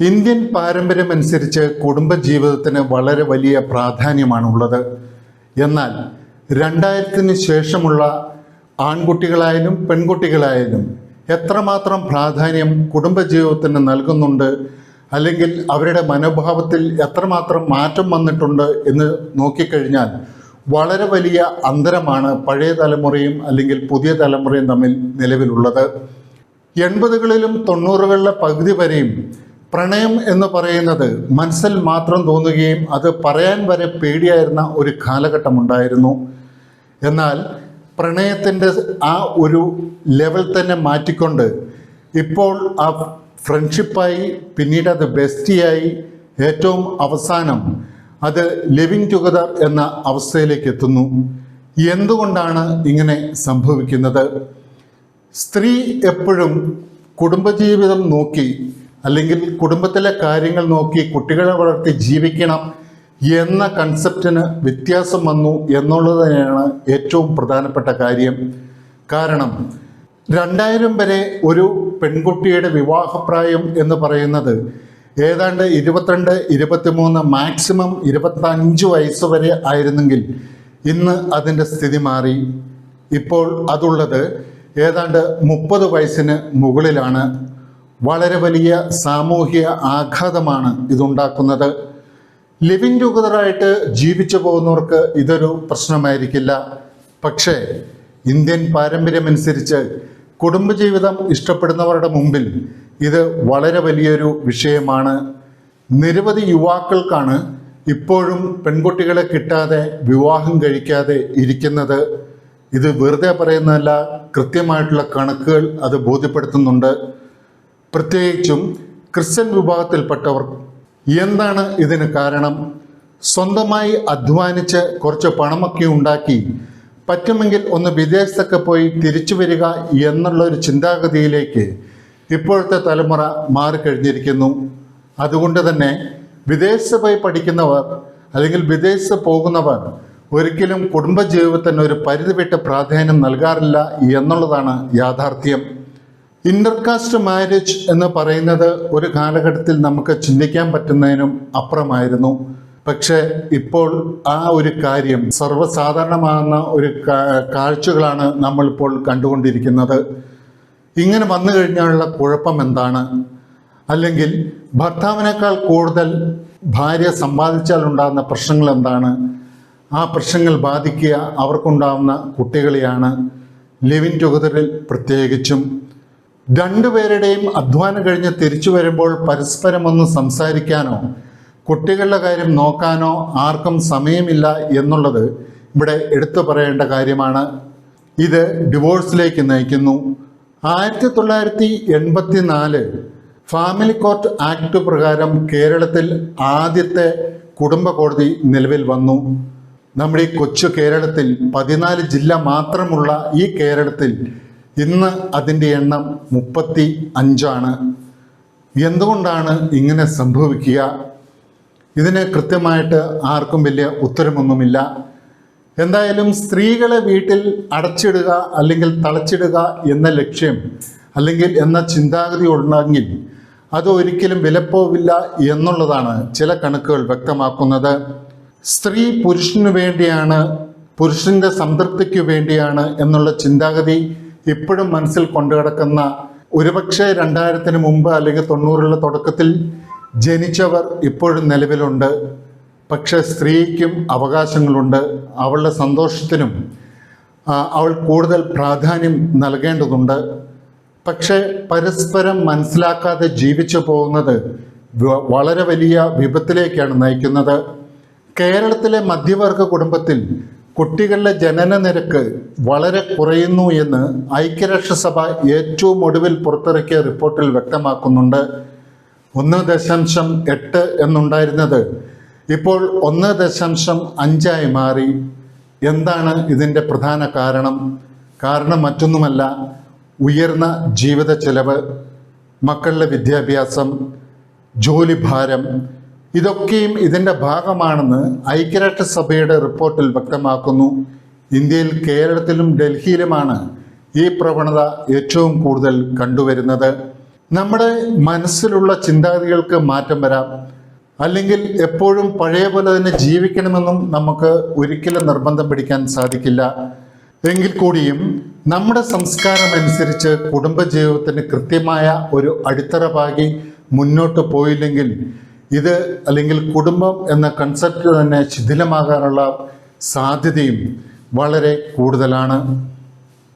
Indian പാരമ്പര്യമനുസരിച്ച് കുടുംബജീവിതത്തിന് വളരെ വലിയ പ്രാധാന്യമാണുള്ളത്. എന്നാൽ രണ്ടായിരത്തിന് ശേഷമുള്ള ആൺകുട്ടികളായാലും പെൺകുട്ടികളായാലും എത്രമാത്രം പ്രാധാന്യം കുടുംബജീവിതത്തിന് നൽകുന്നുണ്ട് അല്ലെങ്കിൽ അവരുടെ മനോഭാവത്തിൽ എത്രമാത്രം മാറ്റം വന്നിട്ടുണ്ട് എന്ന് നോക്കിക്കഴിഞ്ഞാൽ വളരെ വലിയ അന്തരമാണ് പഴയ തലമുറയും അല്ലെങ്കിൽ പുതിയ തലമുറയും തമ്മിൽ നിലവിലുള്ളത്. എൺപതുകളിലും തൊണ്ണൂറുകളിലെ പകുതി വരെയും പ്രണയം എന്ന് പറയുന്നത് മനസ്സിൽ മാത്രം തോന്നുകയും അത് പറയാൻ വരെ പേടിയായിരുന്ന ഒരു കാലഘട്ടമുണ്ടായിരുന്നു. എന്നാൽ പ്രണയത്തിന്റെ ആ ഒരു ലെവൽ തന്നെ മാറ്റിക്കൊണ്ട് ഇപ്പോൾ ആ ഫ്രണ്ട്ഷിപ്പായി പിന്നീട് അത് ബെസ്റ്റിയായി ഏറ്റവും അവസാനം അത് ലിവിങ് ടുഗദർ എന്ന അവസ്ഥയിലേക്ക് എത്തുന്നു. എന്തുകൊണ്ടാണ് ഇങ്ങനെ സംഭവിക്കുന്നത്? സ്ത്രീ എപ്പോഴും കുടുംബജീവിതം നോക്കി അല്ലെങ്കിൽ കുടുംബത്തിലെ കാര്യങ്ങൾ നോക്കി കുട്ടികളെ വളർത്തി ജീവിക്കണം എന്ന കൺസെപ്റ്റിന് വ്യത്യാസം വന്നു എന്നുള്ളത് തന്നെയാണ് ഏറ്റവും പ്രധാനപ്പെട്ട കാര്യം. കാരണം രണ്ടായിരം വരെ ഒരു പെൺകുട്ടിയുടെ വിവാഹപ്രായം എന്ന് പറയുന്നത് ഏതാണ്ട് ഇരുപത്തിരണ്ട് ഇരുപത്തിമൂന്ന് മാക്സിമം ഇരുപത്തഞ്ച് വയസ്സ് വരെ ആയിരുന്നെങ്കിൽ ഇന്ന് അതിന്റെ സ്ഥിതി മാറി. ഇപ്പോൾ അതുള്ളത് ഏതാണ്ട് മുപ്പത് വയസ്സിന് മുകളിലാണ്. വളരെ വലിയ സാമൂഹിക ആഘാതമാണ് ഇതുണ്ടാക്കുന്നത്. ലിവിങ് ടുഗതറായിട്ട് ജീവിച്ചു പോകുന്നവർക്ക് ഇതൊരു പ്രശ്നമായിരിക്കില്ല. പക്ഷേ ഇന്ത്യൻ പാരമ്പര്യമനുസരിച്ച് കുടുംബജീവിതം ഇഷ്ടപ്പെടുന്നവരുടെ മുമ്പിൽ ഇത് വളരെ വലിയൊരു വിഷയമാണ്. നിരവധി യുവാക്കൾക്കാണ് ഇപ്പോഴും പെൺകുട്ടികളെ കിട്ടാതെ വിവാഹം കഴിക്കാതെ ഇരിക്കുന്നത്. ഇത് വെറുതെ പറയുന്നതല്ല കൃത്യമായിട്ടുള്ള കണക്കുകൾ അത് ബോധ്യപ്പെടുത്തുന്നുണ്ട്. പ്രത്യേകിച്ചും ക്രിസ്ത്യൻ വിഭാഗത്തിൽപ്പെട്ടവർ. എന്താണ് ഇതിന് കാരണം? സ്വന്തമായി അധ്വാനിച്ച് കുറച്ച് പണമൊക്കെ ഉണ്ടാക്കി പറ്റുമെങ്കിൽ ഒന്ന് വിദേശത്തൊക്കെ പോയി തിരിച്ചു വരിക എന്നുള്ള ഒരു ചിന്താഗതിയിലേക്ക് ഇപ്പോഴത്തെ തലമുറ മാറിക്കഴിഞ്ഞിരിക്കുന്നു. അതുകൊണ്ട് തന്നെ വിദേശത്ത് പോയി പഠിക്കുന്നവർ അല്ലെങ്കിൽ വിദേശത്ത് പോകുന്നവർ ഒരിക്കലും കുടുംബജീവിതത്തിന് ഒരു പരിധി വിട്ട് പ്രാധാന്യം നൽകാറില്ല എന്നുള്ളതാണ് യാഥാർത്ഥ്യം. ഇന്റർകാസ്റ്റ് മാരേജ് എന്ന് പറയുന്നത് ഒരു കാലഘട്ടത്തിൽ നമുക്ക് ചിന്തിക്കാൻ പറ്റുന്നതിനും അപ്പുറമായിരുന്നു. പക്ഷേ ഇപ്പോൾ ആ ഒരു കാര്യം സർവസാധാരണമാകുന്ന ഒരു കാഴ്ചകളാണ് നമ്മളിപ്പോൾ കണ്ടുകൊണ്ടിരിക്കുന്നത്. ഇങ്ങനെ വന്നു കഴിഞ്ഞാലുള്ള കുഴപ്പം എന്താണ്? അല്ലെങ്കിൽ ഭർത്താവിനേക്കാൾ കൂടുതൽ ഭാര്യ സമ്പാദിച്ചാൽ ഉണ്ടാകുന്ന പ്രശ്നങ്ങൾ എന്താണ്? ആ പ്രശ്നങ്ങൾ ബാധിക്കുക അവർക്കുണ്ടാകുന്ന കുട്ടികളെയാണ് ലിവിൻ ടുഗതറിൽ പ്രത്യേകിച്ചും രണ്ടുപേരുടെയും അധ്വാനം കഴിഞ്ഞ് തിരിച്ചു വരുമ്പോൾ പരസ്പരം ഒന്ന് സംസാരിക്കാനോ കുട്ടികളുടെ കാര്യം നോക്കാനോ ആർക്കും സമയമില്ല എന്നുള്ളത് ഇവിടെ എടുത്തു പറയേണ്ട കാര്യമാണ്. ഇത് ഡിവോഴ്സിലേക്ക് നയിക്കുന്നു. ആയിരത്തി തൊള്ളായിരത്തി എൺപത്തി നാല് ഫാമിലി കോർട്ട് ആക്ട് പ്രകാരം കേരളത്തിൽ ആദ്യത്തെ കുടുംബ കോടതി നിലവിൽ വന്നു. നമ്മുടെ ഈ കൊച്ചു കേരളത്തിൽ പതിനാല് ജില്ല മാത്രമുള്ള ഈ കേരളത്തിൽ ഇന്ന് അതിന്റെ എണ്ണം മുപ്പത്തി അഞ്ചാണ് എന്തുകൊണ്ടാണ് ഇങ്ങനെ സംഭവിക്കുക? ഇതിന് കൃത്യമായിട്ട് ആർക്കും വലിയ ഉത്തരമൊന്നുമില്ല. എന്തായാലും സ്ത്രീകളെ വീട്ടിൽ അടച്ചിടുക അല്ലെങ്കിൽ തളച്ചിടുക എന്ന ലക്ഷ്യം അല്ലെങ്കിൽ എന്ന ചിന്താഗതി ഉണ്ടെങ്കിൽ അത് ഒരിക്കലും വിലപ്പോവില്ല എന്നുള്ളതാണ് ചില കണക്കുകൾ വ്യക്തമാക്കുന്നത്. സ്ത്രീ പുരുഷനു വേണ്ടിയാണ് പുരുഷന്റെ സംതൃപ്തിക്ക് വേണ്ടിയാണ് എന്നുള്ള ചിന്താഗതി ഇപ്പോഴും മനസ്സിൽ കൊണ്ടുകിടക്കുന്ന ഒരുപക്ഷെ രണ്ടായിരത്തിന് മുമ്പ് അല്ലെങ്കിൽ തൊണ്ണൂറിലെ തുടക്കത്തിൽ ജനിച്ചവർ ഇപ്പോഴും നിലവിലുണ്ട്. പക്ഷെ സ്ത്രീക്കും അവകാശങ്ങളുണ്ട്. അവളുടെ സന്തോഷത്തിനും അവൾ കൂടുതൽ പ്രാധാന്യം നൽകേണ്ടതുണ്ട്. പക്ഷേ പരസ്പരം മനസ്സിലാക്കാതെ ജീവിച്ചു പോകുന്നത് വളരെ വലിയ വിപത്തിലേക്കാണ് നയിക്കുന്നത്. കേരളത്തിലെ മധ്യവർഗ കുടുംബത്തിൽ കുട്ടികളുടെ ജനന നിരക്ക് വളരെ കുറയുന്നു എന്ന് ഐക്യരാഷ്ട്രസഭ ഏറ്റവും ഒടുവിൽ പുറത്തിറക്കിയ റിപ്പോർട്ടിൽ വ്യക്തമാക്കുന്നുണ്ട്. ഒന്ന് ദശാംശം എട്ട് എന്നുണ്ടായിരുന്നത്. ഇപ്പോൾ ഒന്ന് ദശാംശം അഞ്ചായി മാറി. എന്താണ് ഇതിന്റെ പ്രധാന കാരണം? കാരണം മറ്റൊന്നുമല്ല ഉയർന്ന ജീവിത ചെലവ് മക്കളുടെ വിദ്യാഭ്യാസം ജോലിഭാരം ഇതൊക്കെയും ഇതിന്റെ ഭാഗമാണെന്ന് ഐക്യരാഷ്ട്രസഭയുടെ റിപ്പോർട്ടിൽ വ്യക്തമാക്കുന്നു. ഇന്ത്യയിൽ കേരളത്തിലും ഡൽഹിയിലുമാണ് ഈ പ്രവണത ഏറ്റവും കൂടുതൽ കണ്ടുവരുന്നത്. നമ്മുടെ മനസ്സിലുള്ള ചിന്താഗതികൾക്ക് മാറ്റം വരാം. അല്ലെങ്കിൽ എപ്പോഴും പഴയ പോലെ തന്നെ ജീവിക്കണമെന്നും നമുക്ക് ഒരിക്കലും നിർബന്ധം പിടിക്കാൻ സാധിക്കില്ല. എങ്കിൽ കൂടിയും നമ്മുടെ സംസ്കാരം അനുസരിച്ച് കുടുംബജീവിതത്തിന് കൃത്യമായ ഒരു അടിത്തറ പാകി മുന്നോട്ട് പോയില്ലെങ്കിൽ ഇത് അല്ലെങ്കിൽ കുടുംബം എന്ന കൺസെപ്റ്റ് തന്നെ ശിഥിലമാകാനുള്ള സാധ്യതയും വളരെ കൂടുതലാണ്.